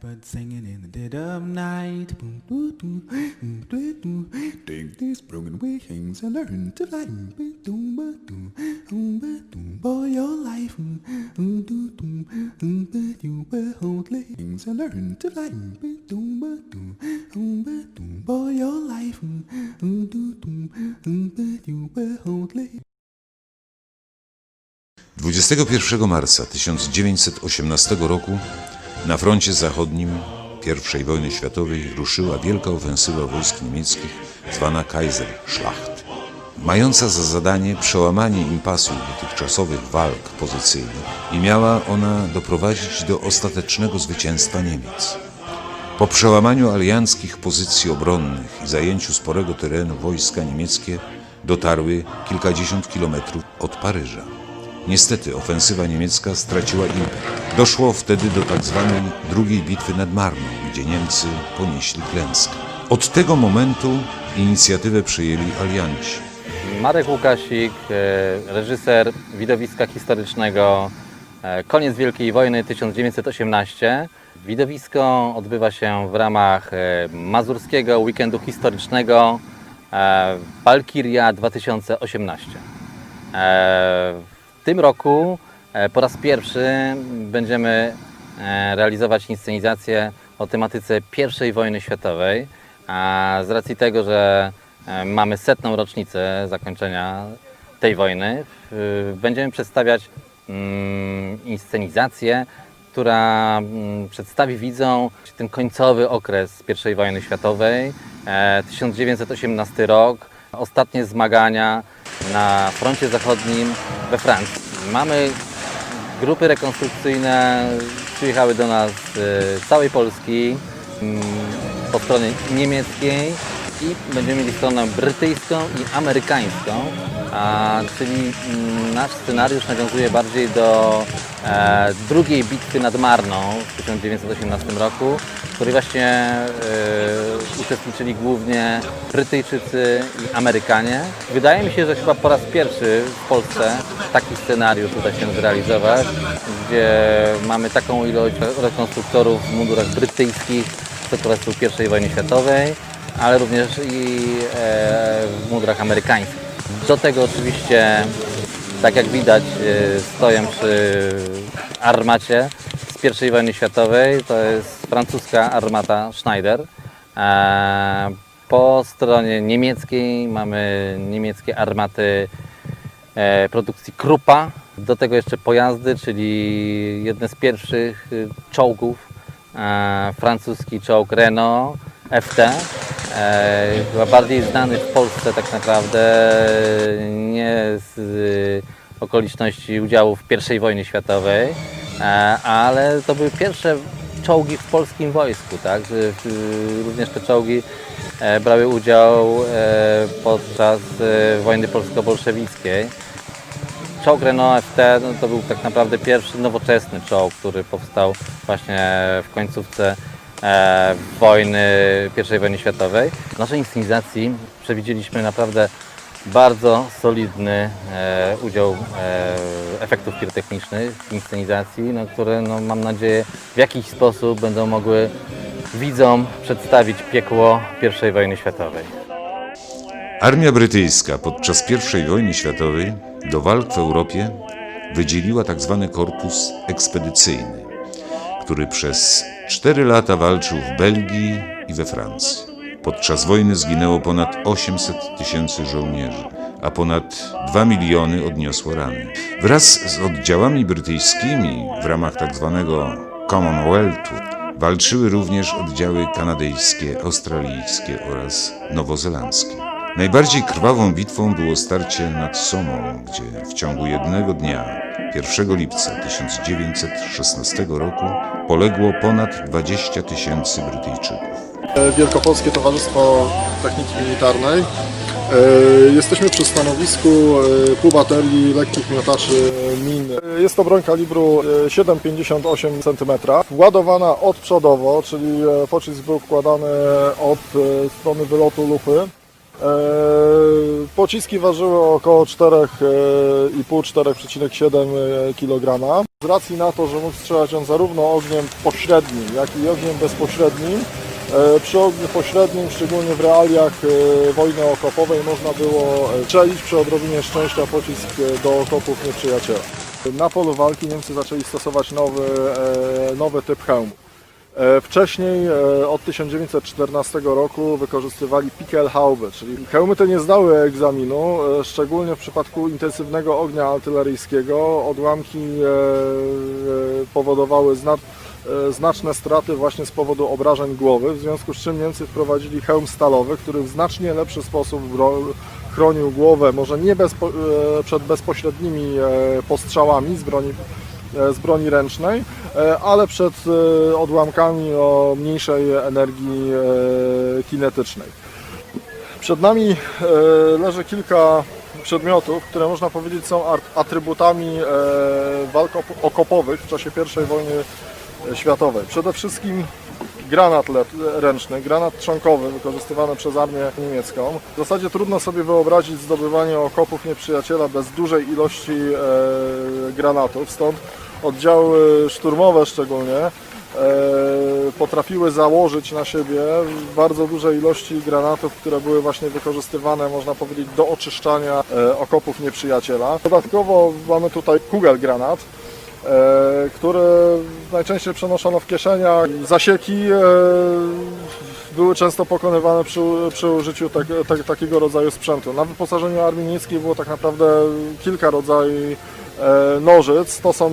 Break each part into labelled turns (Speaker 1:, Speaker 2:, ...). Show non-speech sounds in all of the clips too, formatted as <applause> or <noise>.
Speaker 1: Blackbird singing in the dead of night. Take these broken wings and learn to fly. Boy, your life. Ba, you will hold wings and learn to fly. Boy, your life. Ba, you will hold
Speaker 2: 21 marca 1918 roku na froncie zachodnim I wojny światowej ruszyła wielka ofensywa wojsk niemieckich zwana Kaiserschlacht, mająca za zadanie przełamanie impasu dotychczasowych walk pozycyjnych i miała ona doprowadzić do ostatecznego zwycięstwa Niemiec. Po przełamaniu alianckich pozycji obronnych i zajęciu sporego terenu wojska niemieckie dotarły kilkadziesiąt kilometrów od Paryża. Niestety ofensywa niemiecka straciła impet. Doszło wtedy do tak zwanej drugiej bitwy nad Marną, gdzie Niemcy ponieśli klęskę. Od tego momentu inicjatywę przejęli alianci.
Speaker 3: Marek Łukasik, e, reżyser widowiska historycznego e, Koniec Wielkiej Wojny 1918. Widowisko odbywa się w ramach e, mazurskiego weekendu historycznego Valkyria 2018. W tym roku e, po raz pierwszy będziemy e, realizować inscenizację o tematyce I wojny światowej. A z racji tego, że e, mamy setną rocznicę zakończenia tej wojny, będziemy przedstawiać mm, inscenizację, która mm, przedstawi widzom ten końcowy okres I wojny światowej, e, 1918 rok, ostatnie zmagania na froncie zachodnim we Francji. Mamy grupy rekonstrukcyjne, przyjechały do nas z całej Polski mm, po stronie niemieckiej i będziemy mieli stronę brytyjską i amerykańską, a, czyli mm, nasz scenariusz nawiązuje bardziej do e, drugiej bitwy nad Marną w 1918 roku, której właśnie e, uczestniczyli głównie Brytyjczycy i Amerykanie. Wydaje mi się, że chyba po raz pierwszy w Polsce taki scenariusz uda się zrealizować, gdzie mamy taką ilość rekonstruktorów w mundurach brytyjskich z okresu I wojny światowej, ale również i e, w mundurach amerykańskich. Do tego oczywiście, tak jak widać, e, stoję przy armacie I wojny światowej. To jest francuska armata Schneider. E, Po stronie niemieckiej mamy niemieckie armaty e, produkcji Krupa. Do tego jeszcze pojazdy, czyli jedne z pierwszych y, czołgów, e, francuski czołg Renault FT. Chyba bardziej znany w Polsce tak naprawdę nie z okoliczności udziału w I wojnie światowej, e, ale to były pierwsze czołgi w polskim wojsku, tak? y, Również te czołgi e, brały udział e, podczas e, wojny polsko-bolszewickiej. Czołg Renault FT no, to był tak naprawdę pierwszy nowoczesny czołg, który powstał właśnie w końcówce e, wojny, I wojny światowej. W naszej inscenizacji przewidzieliśmy naprawdę bardzo solidny e, udział e, efektów pirotechnicznych w inscenizacji, no, które no, mam nadzieję w jakiś sposób będą mogły widzom przedstawić piekło I wojny światowej.
Speaker 2: Armia brytyjska podczas I wojny światowej do walk w Europie wydzieliła tzw. korpus ekspedycyjny, który przez 4 lata walczył w Belgii i we Francji. Podczas wojny zginęło ponad 800 tysięcy żołnierzy, a ponad 2 miliony odniosło rany. Wraz z oddziałami brytyjskimi w ramach tzw. Commonwealthu walczyły również oddziały kanadyjskie, australijskie oraz nowozelandzkie. Najbardziej krwawą bitwą było starcie nad Somą, gdzie w ciągu jednego dnia, 1 lipca 1916 roku, poległo ponad 20 tysięcy Brytyjczyków.
Speaker 4: Wielkopolskie Towarzystwo Techniki Militarnej. E, Jesteśmy przy stanowisku e, pół baterii lekkich miotaczy min. E, Jest to broń kalibru e, 7,58 cm, ładowana odprzodowo, czyli e, pocisk był wkładany od e, strony wylotu lufy. E, Pociski ważyły około 4,5-4,7 kg. Z racji na to, że mógł strzelać on zarówno ogniem pośrednim, jak i ogniem bezpośrednim, e, przy ogniu pośrednim, szczególnie w realiach e, wojny okopowej, można było e, strzelić przy odrobinie szczęścia pocisk e, do okopów nieprzyjaciela. Na polu walki Niemcy zaczęli stosować nowy, e, nowy typ hełmu. E, Wcześniej e, od 1914 roku wykorzystywali Pickelhaube, czyli hełmy te nie zdały egzaminu, e, szczególnie w przypadku intensywnego ognia artyleryjskiego. Odłamki e, e, powodowały zna, e, znaczne straty właśnie z powodu obrażeń głowy, w związku z czym Niemcy wprowadzili hełm stalowy, który w znacznie lepszy sposób chronił głowę, może nie bezpo, e, przed bezpośrednimi e, postrzałami z broni e, z broni ręcznej, e, ale przed e, odłamkami o mniejszej energii e, kinetycznej. Przed nami e, leży kilka przedmiotów, które można powiedzieć są atrybutami e, walk op- okopowych w czasie I wojny światowej. Przede wszystkim granat ręczny, granat trzonkowy wykorzystywany przez armię niemiecką. W zasadzie trudno sobie wyobrazić zdobywanie okopów nieprzyjaciela bez dużej ilości e, granatów, stąd oddziały szturmowe szczególnie e, potrafiły założyć na siebie bardzo duże ilości granatów, które były właśnie wykorzystywane, można powiedzieć, do oczyszczania e, okopów nieprzyjaciela. Dodatkowo mamy tutaj kugel granat, które najczęściej przenoszono w kieszeniach. Zasieki e, były często pokonywane przy, przy użyciu tak, tak, takiego rodzaju sprzętu. Na wyposażeniu armii niemieckiej było tak naprawdę kilka rodzajów e, nożyc. To, są,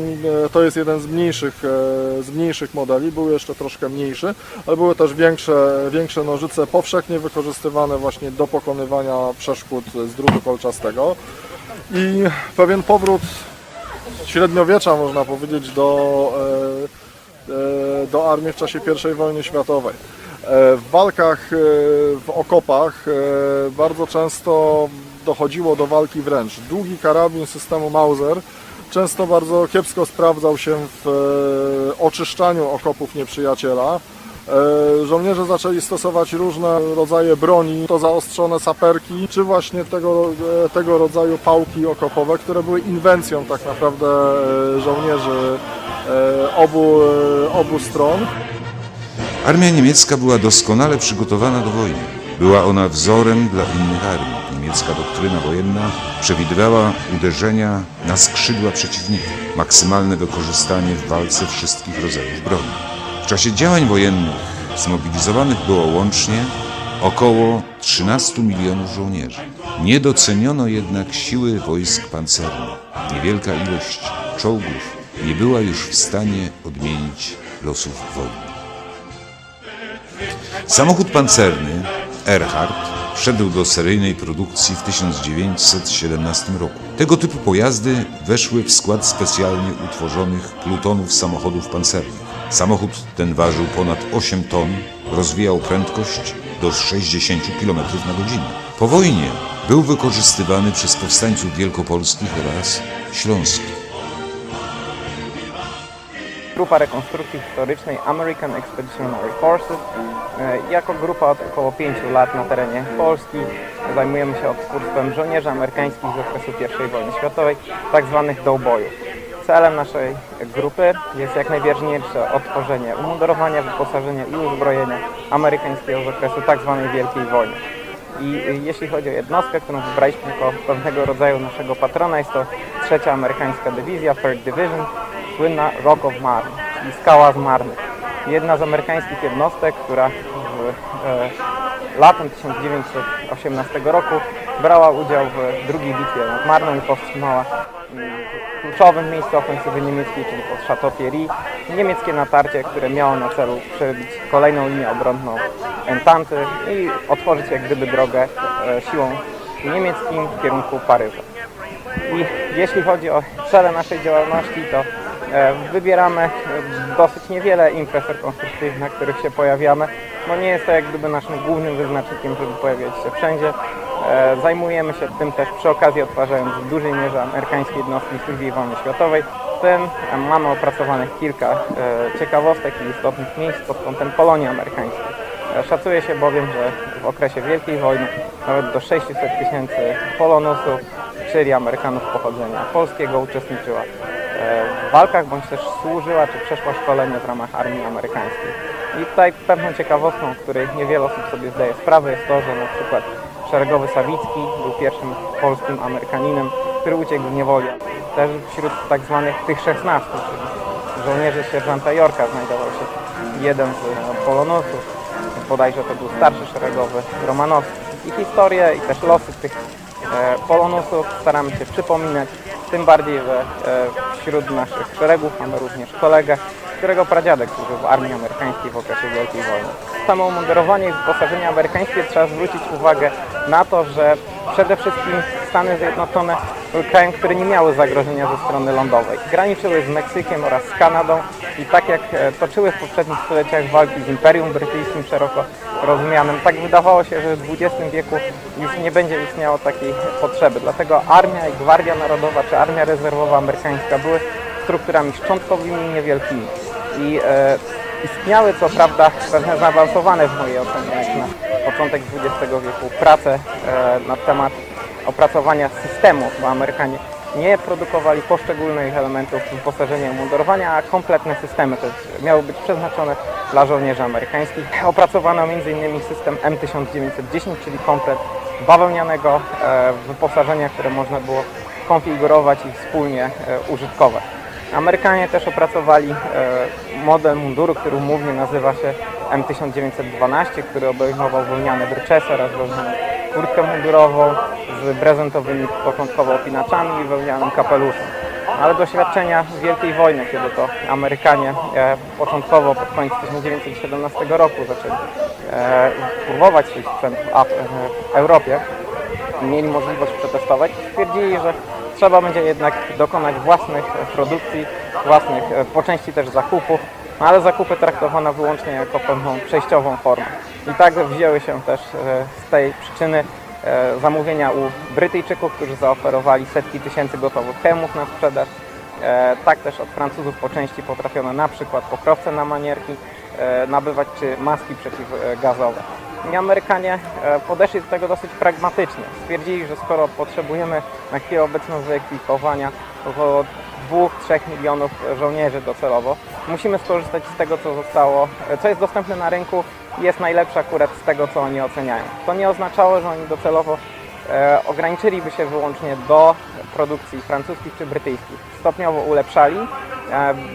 Speaker 4: e, to jest jeden z mniejszych, e, z mniejszych modeli, był jeszcze troszkę mniejszy, ale były też większe, większe nożyce, powszechnie wykorzystywane właśnie do pokonywania przeszkód z drutu kolczastego. I pewien powrót średniowiecza, można powiedzieć, do, e, e, do armii w czasie I wojny światowej. E, W walkach, w okopach bardzo często dochodziło do walki wręcz. Długi karabin systemu Mauser często bardzo kiepsko sprawdzał się w oczyszczaniu okopów nieprzyjaciela. E, Żołnierze zaczęli stosować różne rodzaje broni, to zaostrzone saperki, czy właśnie tego, e, tego rodzaju pałki okopowe, które były inwencją tak naprawdę e, żołnierzy obu, obu stron.
Speaker 2: Armia niemiecka była doskonale przygotowana do wojny. Była ona wzorem dla innych armii. Niemiecka doktryna wojenna przewidywała uderzenia na skrzydła przeciwnika, maksymalne wykorzystanie w walce wszystkich rodzajów broni. W czasie działań wojennych zmobilizowanych było łącznie około 13 milionów żołnierzy. Nie doceniono jednak siły wojsk pancernych. Niewielka ilość czołgów nie była już w stanie odmienić losów wojny. Samochód pancerny Erhard wszedł do seryjnej produkcji w 1917 roku. Tego typu pojazdy weszły w skład specjalnie utworzonych plutonów samochodów pancernych. Samochód ten ważył ponad 8 ton, rozwijał prędkość do 60 km na godzinę. Po wojnie był wykorzystywany przez powstańców wielkopolskich oraz śląskich.
Speaker 5: Grupa Rekonstrukcji Historycznej American Expeditionary Forces. E, Jako grupa od około 5 lat na terenie Polski zajmujemy się odtwórstwem żołnierzy amerykańskich z okresu I wojny światowej, tak zwanych doughboyów. Celem naszej grupy jest jak najwierniejsze odtworzenie umundurowania, wyposażenia i uzbrojenia amerykańskiego z okresu tak zwanej Wielkiej Wojny. I y, jeśli chodzi o jednostkę, którą wybraliśmy jako pewnego rodzaju naszego patrona, jest to trzecia amerykańska dywizja, Third Division, słynna Rock of Marne, czyli skała z Marny. Jedna z amerykańskich jednostek, która w, e, latem 1918 roku brała udział w drugiej bitwie nad Marną i powstrzymała mm, kluczowym miejscu ofensywy niemieckiej, czyli pod Chateau-Thierry, niemieckie natarcie, które miało na celu przebić kolejną linię obronną Entanty i otworzyć jak gdyby drogę e, siłą niemieckim w kierunku Paryża. I jeśli chodzi o cele naszej działalności, to e, wybieramy dosyć niewiele imprez rekonstrukcyjnych, na których się pojawiamy, bo nie jest to jak gdyby naszym głównym wyznacznikiem, żeby pojawiać się wszędzie. E, Zajmujemy się tym też przy okazji odtwarzając w dużej mierze amerykańskie jednostki w II wojny światowej. W tym e, mamy opracowanych kilka e, ciekawostek i istotnych miejsc pod kątem Polonii amerykańskiej. Szacuje się bowiem, że w okresie Wielkiej Wojny nawet do 600 tysięcy Polonusów, czyli Amerykanów pochodzenia polskiego, uczestniczyła e, walkach, bądź też służyła czy przeszła szkolenie w ramach armii amerykańskiej. I tutaj pewną ciekawostką, której niewiele osób sobie zdaje sprawę, jest to, że na przykład szeregowy Sawicki był pierwszym polskim Amerykaninem, który uciekł z niewoli. Też wśród tak zwanych tych 16, czyli żołnierzy sierżanta Jorka znajdował się jeden z e, polonusów, bodajże to był starszy szeregowy Romanowski. I historię i też losy tych e, polonusów staramy się przypominać, tym bardziej, że e, wśród naszych szeregów mamy również kolegę, którego pradziadek służył w armii amerykańskiej w okresie Wielkiej Wojny. Samo umundurowanie i wyposażenie amerykańskie trzeba zwrócić uwagę na to, że przede wszystkim Stany Zjednoczone były krajem, które nie miały zagrożenia ze strony lądowej. Graniczyły z Meksykiem oraz z Kanadą i tak jak e, toczyły w poprzednich stuleciach walki z Imperium Brytyjskim szeroko rozumianym, tak wydawało się, że w XX wieku już nie będzie istniało takiej potrzeby. Dlatego Armia i Gwardia Narodowa czy Armia Rezerwowa Amerykańska były strukturami szczątkowymi i niewielkimi. I e, istniały co prawda pewne zaawansowane w mojej ocenie jak na początek XX wieku prace e, na temat opracowania systemu, bo Amerykanie nie produkowali poszczególnych elementów wyposażenia i mundurowania, a kompletne systemy też miały być przeznaczone dla żołnierzy amerykańskich. Opracowano m.in. system M1910, czyli komplet bawełnianego e, wyposażenia, które można było konfigurować i wspólnie e, użytkować. Amerykanie też opracowali e, model munduru, który umownie nazywa się M1912, który obejmował wełniane bryczesy oraz wełnianą kurtkę mundurową z prezentowymi początkowo opinaczami i wełnianym kapeluszem. Ale doświadczenia Wielkiej Wojny, kiedy to Amerykanie e, początkowo pod koniec 1917 roku zaczęli e, próbować swój sprzęt w Europie, mieli możliwość przetestować, stwierdzili, że trzeba będzie jednak dokonać własnych produkcji, własnych e, po części też zakupów, no ale zakupy traktowano wyłącznie jako pewną przejściową formę. I tak wzięły się też e, z tej przyczyny e, zamówienia u Brytyjczyków, którzy zaoferowali setki tysięcy gotowych hełmów na sprzedaż. Tak też od Francuzów po części potrafiono na przykład pokrowce na manierki nabywać czy maski przeciwgazowe. I Amerykanie e, podeszli do tego dosyć pragmatycznie. Stwierdzili, że skoro potrzebujemy na chwilę obecną wyekwipowania około 2-3 milionów żołnierzy docelowo, musimy skorzystać z tego, co zostało, e, co jest dostępne na rynku i jest najlepsze akurat z tego, co oni oceniają. To nie oznaczało, że oni docelowo e, ograniczyliby się wyłącznie do produkcji francuskich czy brytyjskich. Stopniowo ulepszali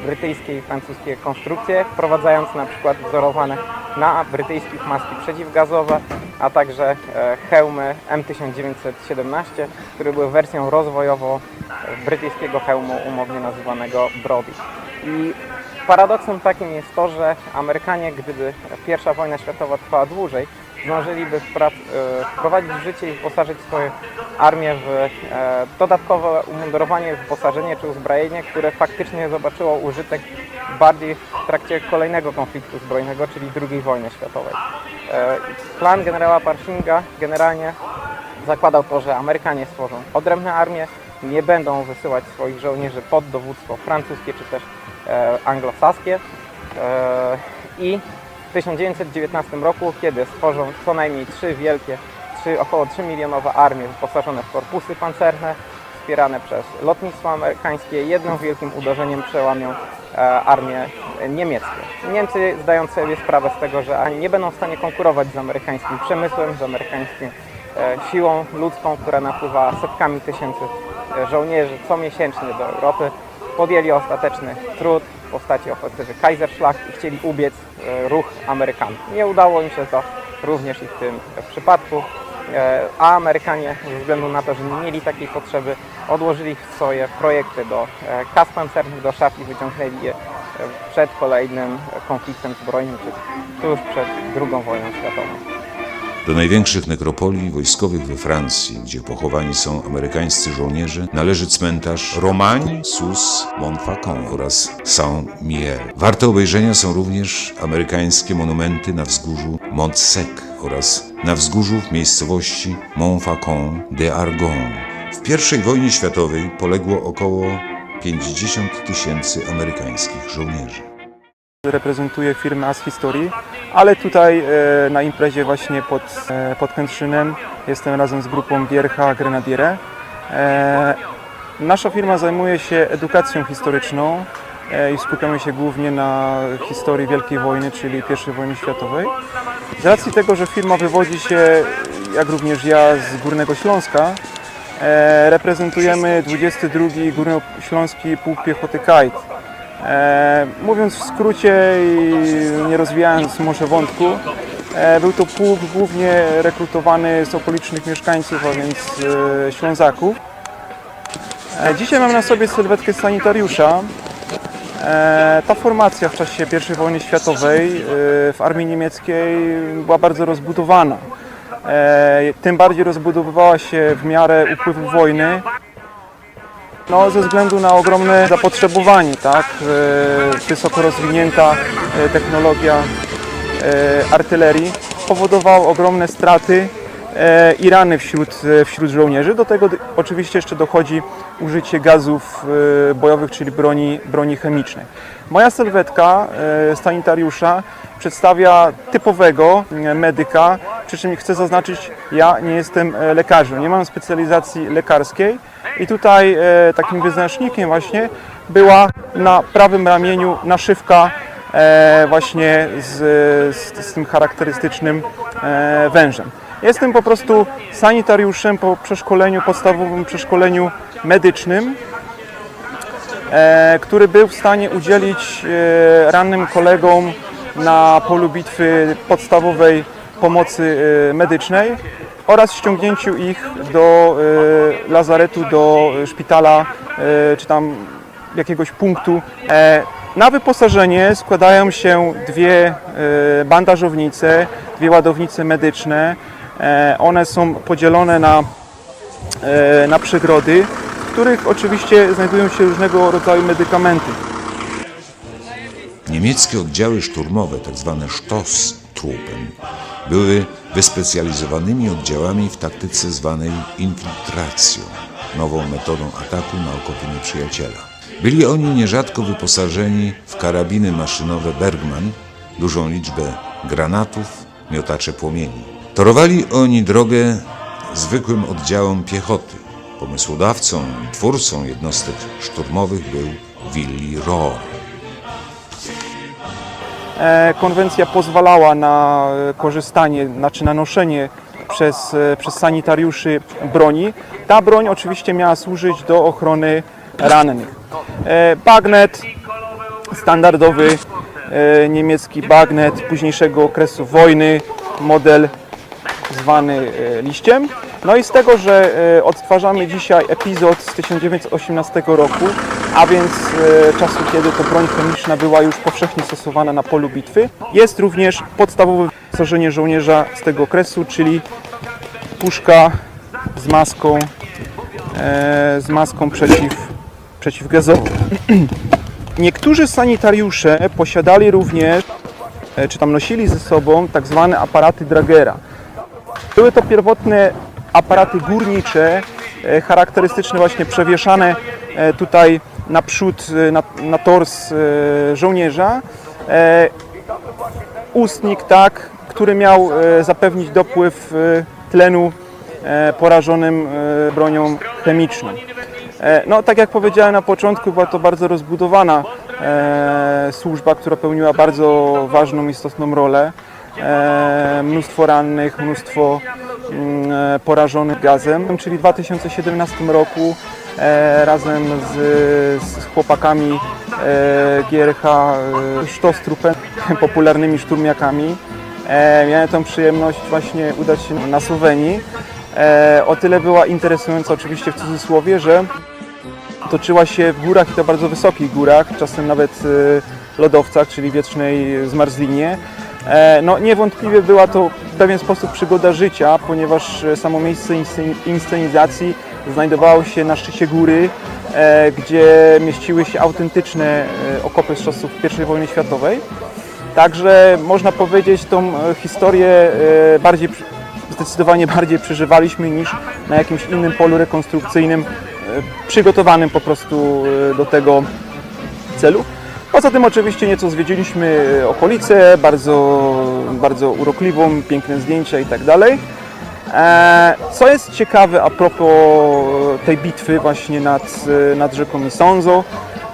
Speaker 5: brytyjskie i francuskie konstrukcje, wprowadzając na przykład wzorowane na brytyjskich maski przeciwgazowe, a także e, hełmy M1917, które były wersją rozwojową brytyjskiego hełmu umownie nazywanego Brody. I paradoksem takim jest to, że Amerykanie, gdyby pierwsza wojna światowa trwała dłużej, zdążyliby e, wprowadzić w życie i wyposażyć swoje armię w e, dodatkowe umundurowanie, wyposażenie czy uzbrojenie, które faktycznie zobaczyło użytek bardziej w trakcie kolejnego konfliktu zbrojnego, czyli II wojny światowej. E, Plan generała Parshinga generalnie zakładał to, że Amerykanie stworzą odrębne armie, nie będą wysyłać swoich żołnierzy pod dowództwo francuskie czy też anglosaskie. I 1919 roku, kiedy stworzą co najmniej trzy wielkie, trzy, około 3 milionowe armie wyposażone w korpusy pancerne, wspierane przez lotnictwo amerykańskie, jednym wielkim uderzeniem przełamią e, armię niemieckie. Niemcy zdając sobie sprawę z tego, że ani nie będą w stanie konkurować z amerykańskim przemysłem, z amerykańskim e, siłą ludzką, która napływa setkami tysięcy e, żołnierzy co miesięcznie do Europy, podjęli ostateczny trud w postaci ofensywy Kaiserschlacht i chcieli ubiec e, ruch Amerykanów. Nie udało im się to również i w tym przypadku, e, a Amerykanie ze względu na to, że nie mieli takiej potrzeby, odłożyli swoje projekty do e, kas pancernych, do szaf i wyciągnęli je przed kolejnym konfliktem zbrojnym, czy tuż przed II wojną światową.
Speaker 2: Do największych nekropolii wojskowych we Francji, gdzie pochowani są amerykańscy żołnierze, należy cmentarz Romagne sus Montfaucon oraz Saint-Mihiel. Warte obejrzenia są również amerykańskie monumenty na wzgórzu Mont Sec oraz na wzgórzu w miejscowości Montfaucon de Argonne. W I wojnie światowej poległo około 50 tysięcy amerykańskich żołnierzy.
Speaker 6: reprezentuję firmę As History, ale tutaj e, na imprezie właśnie pod, e, pod Kętrzynem jestem razem z grupą Wiercha Grenadiere. E, Nasza firma zajmuje się edukacją historyczną i skupiamy się głównie na historii Wielkiej Wojny, czyli I wojny światowej. Z racji tego, że firma wywodzi się, jak również ja, z Górnego Śląska, reprezentujemy 22 Górnośląski Pułk Piechoty KAJT. E, mówiąc w skrócie i nie rozwijając może wątku, e, był to pułk głównie rekrutowany z okolicznych mieszkańców, a więc e, Ślązaków. E, Dzisiaj mam na sobie sylwetkę sanitariusza. E, Ta formacja w czasie I wojny światowej e, w armii niemieckiej była bardzo rozbudowana. E, Tym bardziej rozbudowywała się w miarę upływu wojny. No, ze względu na ogromne zapotrzebowanie, tak? Wysoko rozwinięta e, technologia e, artylerii powodowała ogromne straty e, i rany wśród, wśród żołnierzy. Do tego oczywiście jeszcze dochodzi użycie gazów bojowych, czyli broni, broni chemicznej. Moja sylwetka sanitariusza przedstawia typowego medyka, przy czym chcę zaznaczyć, ja nie jestem e, lekarzem, nie mam specjalizacji lekarskiej i tutaj e, takim wyznacznikiem właśnie była na prawym ramieniu naszywka e, właśnie z, z, z tym charakterystycznym wężem. Jestem po prostu sanitariuszem po przeszkoleniu, podstawowym przeszkoleniu medycznym, który był w stanie udzielić rannym kolegom na polu bitwy podstawowej pomocy e, medycznej oraz ściągnięciu ich do e, lazaretu, do szpitala e, czy tam jakiegoś punktu. Na wyposażenie składają się dwie bandażownice, dwie ładownice medyczne. One są podzielone na, na przegrody, w których oczywiście znajdują się różnego rodzaju medykamenty.
Speaker 2: Niemieckie oddziały szturmowe, tzw. Stoßtruppen, były wyspecjalizowanymi oddziałami w taktyce zwanej infiltracją, nową metodą ataku na okopy nieprzyjaciela. Byli oni nierzadko wyposażeni w karabiny maszynowe Bergmann, dużą liczbę granatów, miotacze płomieni. Torowali oni drogę zwykłym oddziałom piechoty. Pomysłodawcą i twórcą jednostek szturmowych był Willi Rohr.
Speaker 6: E, Konwencja pozwalała na e, korzystanie, znaczy na noszenie przez, e, przez sanitariuszy broni. Ta broń oczywiście miała służyć do ochrony rannych. Bagnet, standardowy niemiecki bagnet późniejszego okresu wojny, model zwany liściem. No i z tego, że odtwarzamy dzisiaj epizod z 1918 roku, a więc e, czasu, kiedy to broń chemiczna była już powszechnie stosowana na polu bitwy, jest również podstawowe wyposażenie żołnierza z tego okresu, czyli puszka z maską, e, z maską przeciw, przeciwgazową. <clears throat> Niektórzy sanitariusze posiadali również, e, czy tam nosili ze sobą tak zwane aparaty Dragera. Były to pierwotne aparaty górnicze, charakterystyczne właśnie przewieszane tutaj naprzód e, na, na tors e, żołnierza. E, Ustnik, tak, który miał e, zapewnić dopływ e, tlenu e, porażonym bronią chemiczną. No, tak jak powiedziałem na początku, była to bardzo rozbudowana służba, która pełniła bardzo ważną, istotną rolę. E, mnóstwo rannych, mnóstwo mm, e, porażonych gazem. Czyli w 2017 roku e, razem z, z chłopakami GRH Stostrupen, <laughs> popularnymi szturmiakami, miałem tą przyjemność właśnie udać się na Słowenii. O tyle była interesująca oczywiście w cudzysłowie, że toczyła się w górach i to bardzo wysokich górach, czasem nawet lodowcach, czyli wiecznej zmarzlinie. E, No niewątpliwie była to w pewien sposób przygoda życia, ponieważ e, samo miejsce inscen- inscenizacji znajdowało się na szczycie góry, e, gdzie mieściły się autentyczne okopy z czasów I wojny światowej. Także można powiedzieć tą historię bardziej, zdecydowanie bardziej przeżywaliśmy niż na jakimś innym polu rekonstrukcyjnym, przygotowanym po prostu do tego celu. Poza tym oczywiście nieco zwiedziliśmy okolice, bardzo, bardzo urokliwą, piękne zdjęcia i tak dalej. E, Co jest ciekawe a propos tej bitwy właśnie nad, nad rzeką Isonzo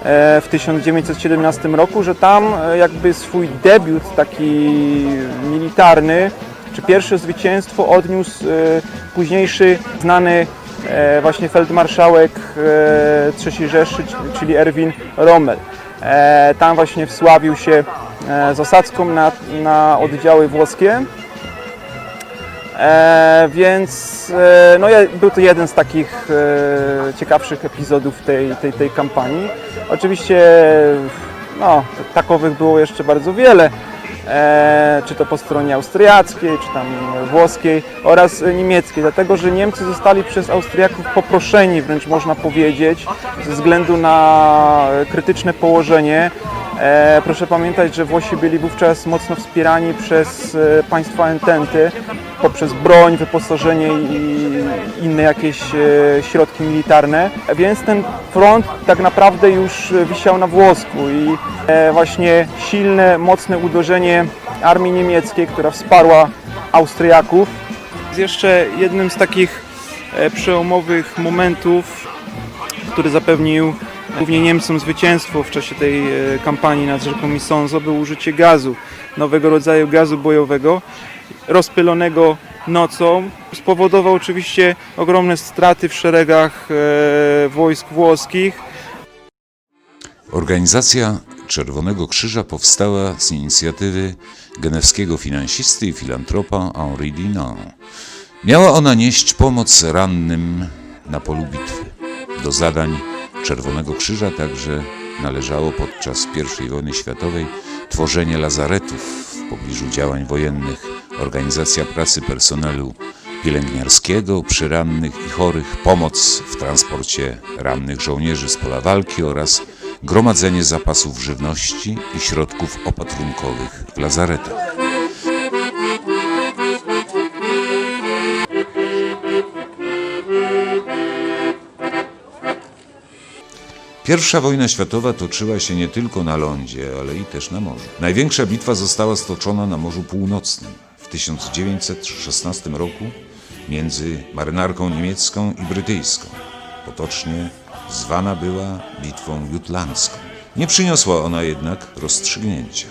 Speaker 6: e, w 1917 roku, że tam e, jakby swój debiut taki militarny, czy pierwsze zwycięstwo odniósł e, późniejszy znany e, właśnie feldmarszałek e, III Rzeszy, czyli Erwin Rommel. E, Tam właśnie wsławił się e, z osadzką na, na oddziały włoskie. E, więc e, no, był to jeden z takich e, ciekawszych epizodów tej, tej, tej kampanii. Oczywiście no, takowych było jeszcze bardzo wiele, czy to po stronie austriackiej, czy tam włoskiej oraz e, niemieckiej, dlatego że Niemcy zostali przez Austriaków poproszeni, wręcz można powiedzieć, ze względu na krytyczne położenie. E, proszę pamiętać, że Włosi byli wówczas mocno wspierani przez e, państwa ententy poprzez broń, wyposażenie i inne jakieś e, środki militarne, więc ten front tak naprawdę już wisiał na włosku i właśnie silne, mocne uderzenie armii niemieckiej, która wsparła Austriaków. Jeszcze jednym z takich przełomowych momentów, który zapewnił głównie Niemcom zwycięstwo w czasie tej e, kampanii nad rzeką Isonzo było użycie gazu, nowego rodzaju gazu bojowego, rozpylonego nocą. Spowodował oczywiście ogromne straty w szeregach e, wojsk włoskich.
Speaker 2: Organizacja Czerwonego Krzyża powstała z inicjatywy genewskiego finansisty i filantropa Henri Dunant. Miała ona nieść pomoc rannym na polu bitwy. Do zadań Czerwonego Krzyża także należało podczas I wojny światowej tworzenie lazaretów w pobliżu działań wojennych, organizacja pracy personelu pielęgniarskiego przy rannych i chorych, pomoc w transporcie rannych żołnierzy z pola walki oraz gromadzenie zapasów żywności i środków opatrunkowych w lazaretach. Pierwsza wojna światowa toczyła się nie tylko na lądzie, ale i też na morzu. Największa bitwa została stoczona na Morzu Północnym w 1916 roku między marynarką niemiecką i brytyjską. Potocznie zwana była bitwą jutlandzką. Nie przyniosła ona jednak rozstrzygnięcia.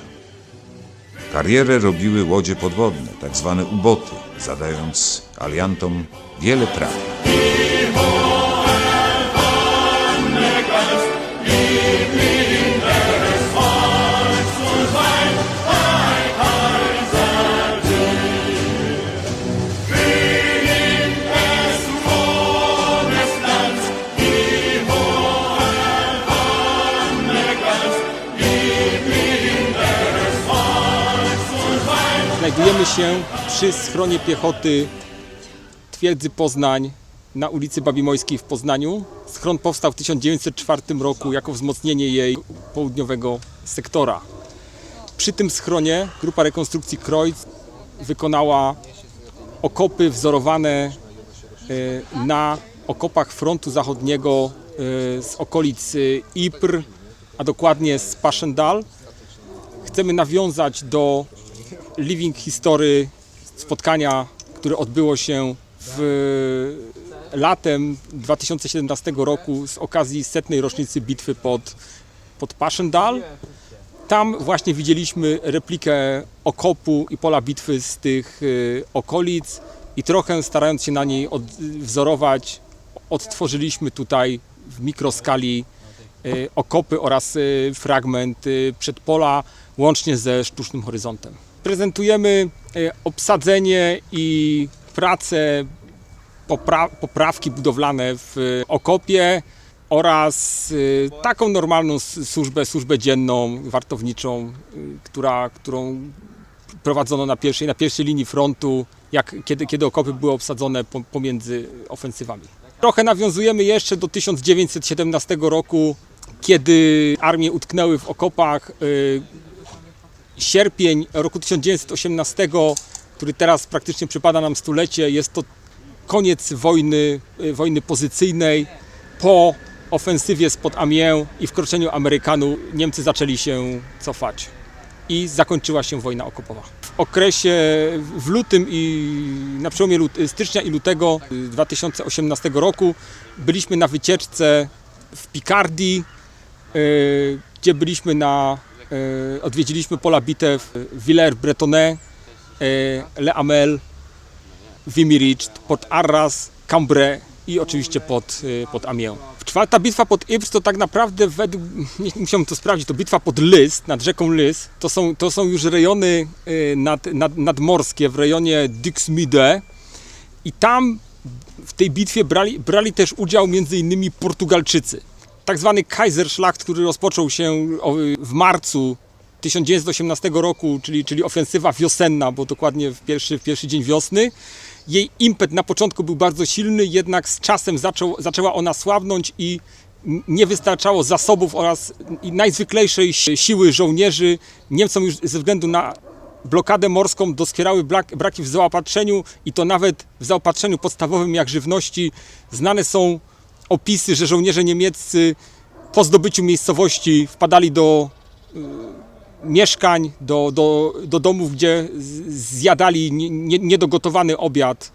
Speaker 2: Karierę robiły łodzie podwodne, tak zwane uboty, zadając aliantom wiele praw.
Speaker 7: Znajdujemy się przy schronie piechoty twierdzy Poznań na ulicy Babimojskiej w Poznaniu. Schron powstał w 1904 roku jako wzmocnienie jej południowego sektora. Przy tym schronie grupa rekonstrukcji Kreuz wykonała okopy wzorowane e, na okopach frontu zachodniego e, z okolic e, Ypres, a dokładnie z Passchendaele. Chcemy nawiązać do Living History spotkania, które odbyło się w latem 2017 roku z okazji setnej rocznicy bitwy pod, pod Passchendaele. Tam właśnie widzieliśmy replikę okopu i pola bitwy z tych y, okolic i trochę starając się na niej odwzorować, odtworzyliśmy tutaj w mikroskali y, okopy oraz y, fragment przedpola łącznie ze sztucznym horyzontem. Prezentujemy y, obsadzenie i pracę popra- poprawki budowlane w okopie oraz y, taką normalną służbę, służbę dzienną, wartowniczą, y, która, którą prowadzono na pierwszej, na pierwszej linii frontu, jak, kiedy, kiedy okopy były obsadzone po, pomiędzy ofensywami. Trochę nawiązujemy jeszcze do 1917 roku, kiedy armie utknęły w okopach. Y, Sierpień roku 1918, który teraz praktycznie przypada nam stulecie, jest to koniec wojny, y, wojny pozycyjnej. Po ofensywie spod Amiens i wkroczeniu Amerykanów Niemcy zaczęli się cofać. i zakończyła się wojna okopowa. W okresie, w lutym i na przełomie lut, stycznia i lutego 2018 roku byliśmy na wycieczce w Picardii, y, gdzie byliśmy na, y, odwiedziliśmy pola bitew Villers-Bretonneux, y, Le Hamel, Vimy-Ridge, pod Arras, Cambrai i oczywiście pod, pod Amiens. Czwarta bitwa pod Ypres to tak naprawdę według, <laughs> nie musiałem to sprawdzić, to bitwa pod Lys, nad rzeką Lys. To są, to są już rejony nad, nad, nadmorskie w rejonie Dixmude i tam w tej bitwie brali, brali też udział między innymi Portugalczycy. Tak zwany Kaiserschlacht, który rozpoczął się w marcu 1918 roku, czyli, czyli ofensywa wiosenna, bo dokładnie w pierwszy, w pierwszy dzień wiosny. Jej impet na początku był bardzo silny, jednak z czasem zaczął, zaczęła ona słabnąć i nie wystarczało zasobów oraz najzwyklejszej si- siły żołnierzy. Niemcom już ze względu na blokadę morską doskwierały brak, braki w zaopatrzeniu i to nawet w zaopatrzeniu podstawowym jak żywności. Znane są opisy, że żołnierze niemieccy po zdobyciu miejscowości wpadali do mieszkań, do, do, do domów, gdzie zjadali nie- nie- niedogotowany obiad.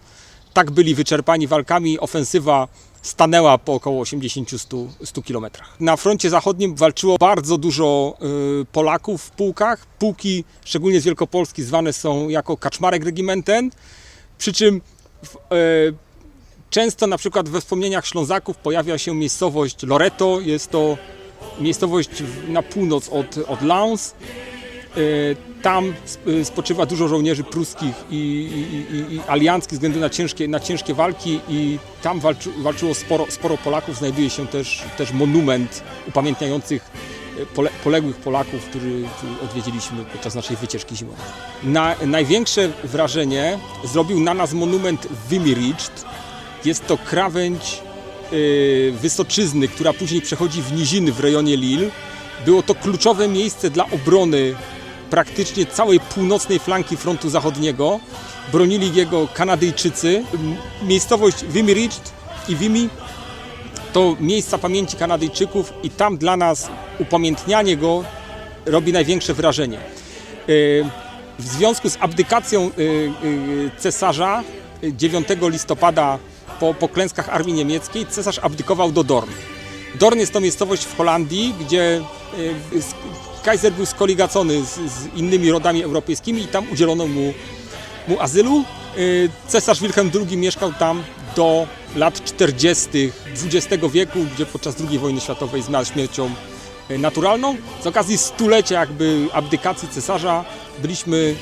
Speaker 7: Tak byli wyczerpani walkami. Ofensywa stanęła po około 80-100 kilometrach. Na froncie zachodnim walczyło bardzo dużo y, Polaków w pułkach. Pułki, szczególnie z Wielkopolski, zwane są jako Kaczmarek Regimenten. Przy czym w, e, często na przykład we wspomnieniach Ślązaków pojawia się miejscowość Loreto. Jest to miejscowość na północ od, od Lens. E, Tam e, spoczywa dużo żołnierzy pruskich i, i, i, alianckich ze względu na ciężkie, na ciężkie walki i tam walczy, walczyło sporo, sporo Polaków. Znajduje się też, też monument upamiętniających e, pole, poległych Polaków, który, który odwiedziliśmy podczas naszej wycieczki zimowej. Na, największe wrażenie zrobił na nas monument Vimy-Ridge. Jest to krawędź y, Wysoczyzny, która później przechodzi w niziny w rejonie Lille. Było to kluczowe miejsce dla obrony praktycznie całej północnej flanki frontu zachodniego. Bronili jego Kanadyjczycy. Miejscowość Vimy Ridge i Vimy to miejsca pamięci Kanadyjczyków i tam dla nas upamiętnianie go robi największe wrażenie. Y, W związku z abdykacją y, cesarza y, 9 listopada po, po klęskach armii niemieckiej cesarz abdykował do Dorn. Dorn jest to miejscowość w Holandii, gdzie s- Kaiser był skoligacony z, z innymi rodami europejskimi i tam udzielono mu, mu azylu. Y, Cesarz Wilhelm II mieszkał tam do lat 40. XX wieku, gdzie podczas II wojny światowej zmarł śmiercią y, naturalną. Z okazji stulecia jakby abdykacji cesarza byliśmy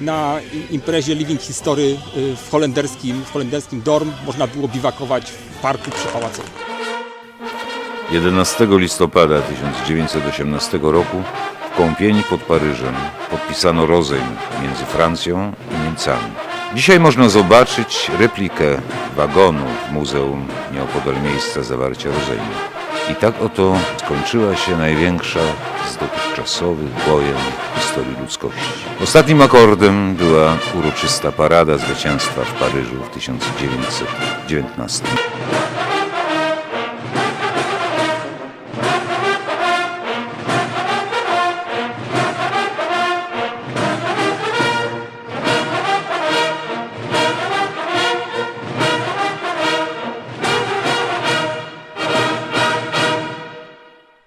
Speaker 7: na imprezie Living History y, w holenderskim, w holenderskim Dorm. Można było biwakować w parku przypałacowym.
Speaker 2: 11 listopada 1918 roku w Kąpieni pod Paryżem podpisano rozejm między Francją i Niemcami. Dzisiaj można zobaczyć replikę wagonu w muzeum nieopodal miejsca zawarcia rozejmu. I tak oto skończyła się największa z dotychczasowych wojen w historii ludzkości. Ostatnim akordem była uroczysta parada zwycięstwa w Paryżu w 1919.